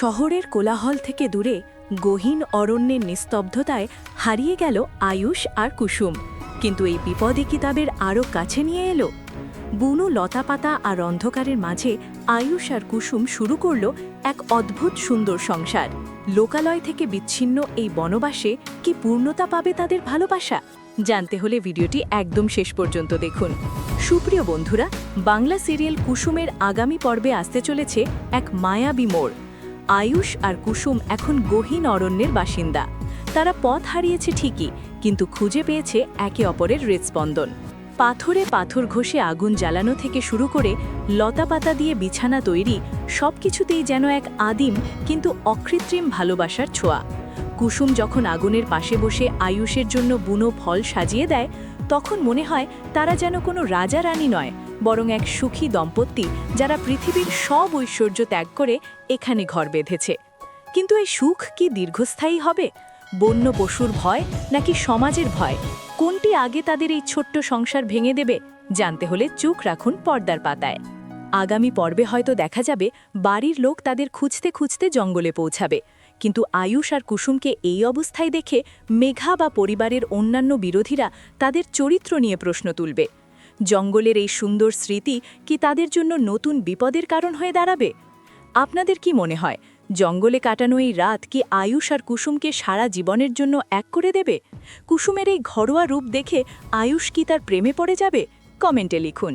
শহরের কোলাহল থেকে দূরে গহীন অরণ্যের নিস্তব্ধতায় হারিয়ে গেল আয়ুষ আর কুসুম। কিন্তু এই বিপদে কিতাবের আরও কাছে নিয়ে এলো? বুনো লতাপাতা আর অন্ধকারের মাঝে আয়ুষ আর কুসুম শুরু করল এক অদ্ভুত সুন্দর সংসার। লোকালয় থেকে বিচ্ছিন্ন এই বনবাসে কি পূর্ণতা পাবে তাদের ভালোবাসা? জানতে হলে ভিডিওটি একদম শেষ পর্যন্ত দেখুন। সুপ্রিয় বন্ধুরা, বাংলা সিরিয়াল কুসুমের আগামী পর্বে আসতে চলেছে এক মায়াবী মোড়। আয়ুষ আর কুসুম এখন গহীন অরণ্যের বাসিন্দা। তারা পথ হারিয়েছে ঠিকই, কিন্তু খুঁজে পেয়েছে একে অপরের হৃদস্পন্দন। পাথরে পাথর ঘষে আগুন জ্বালানো থেকে শুরু করে লতাপাতা দিয়ে বিছানা তৈরি সবকিছুতেই যেন এক আদিম কিন্তু অকৃত্রিম ভালোবাসার ছোঁয়া। কুসুম যখন আগুনের পাশে বসে আয়ুষের জন্য বুনো ফল সাজিয়ে দেয়, তখন মনে হয় তারা যেন কোনো রাজা রানী নয় বরং এক সুখী দম্পতি যারা পৃথিবীর সব ঐশ্বর্য ত্যাগ করে এখানে ঘর বেঁধেছে। কিন্তু এই সুখ কি দীর্ঘস্থায়ী হবে? বন্য পশুর ভয় নাকি সমাজের ভয়? কোনটি আগে তাদের এই ছোট্ট সংসার ভেঙে দেবে? জানতে হলে চোখ রাখুন পর্দার পাতায়। আগামী পর্বে হয়তো দেখা যাবে বাড়ির লোক তাদের খুঁজতে খুঁজতে জঙ্গলে পৌঁছাবে। কিন্তু আয়ুষ আর কুসুমকে এই অবস্থায় দেখে মেঘা বা পরিবারের অন্যান্য বিরোধীরা তাদের চরিত্র নিয়ে প্রশ্ন তুলবে। জঙ্গলের এই সুন্দর স্মৃতি কি তাদের জন্য নতুন বিপদের কারণ হয়ে দাঁড়াবে? আপনাদের কি মনে হয়, জঙ্গলে কাটানো এই রাত কি আয়ুষ আর কুসুমকে সারা জীবনের জন্য এক করে দেবে? কুসুমের এই ঘরোয়া রূপ দেখে আয়ুষ কি তার প্রেমে পড়ে যাবে? কমেন্টে লিখুন।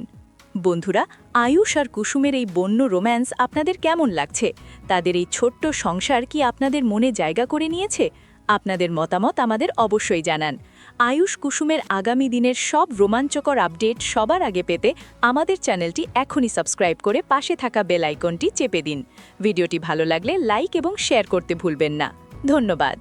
বন্ধুরা, আয়ুষ আর কুসুমের এই বন্য রোম্যান্স আপনাদের কেমন লাগছে? তাদের এই ছোট্ট সংসার কি আপনাদের মনে জায়গা করে নিয়েছে? আপনাদের মতামত আমাদের অবশ্যই জানান। আয়ুষ কুসুমের আগামী দিনের সব রোমাঞ্চকর আপডেট সবার আগে পেতে আমাদের চ্যানেলটি এখনই সাবস্ক্রাইব করে পাশে থাকা বেল আইকনটি চেপে দিন। ভিডিওটি ভালো লাগলে লাইক এবং শেয়ার করতে ভুলবেন না। ধন্যবাদ।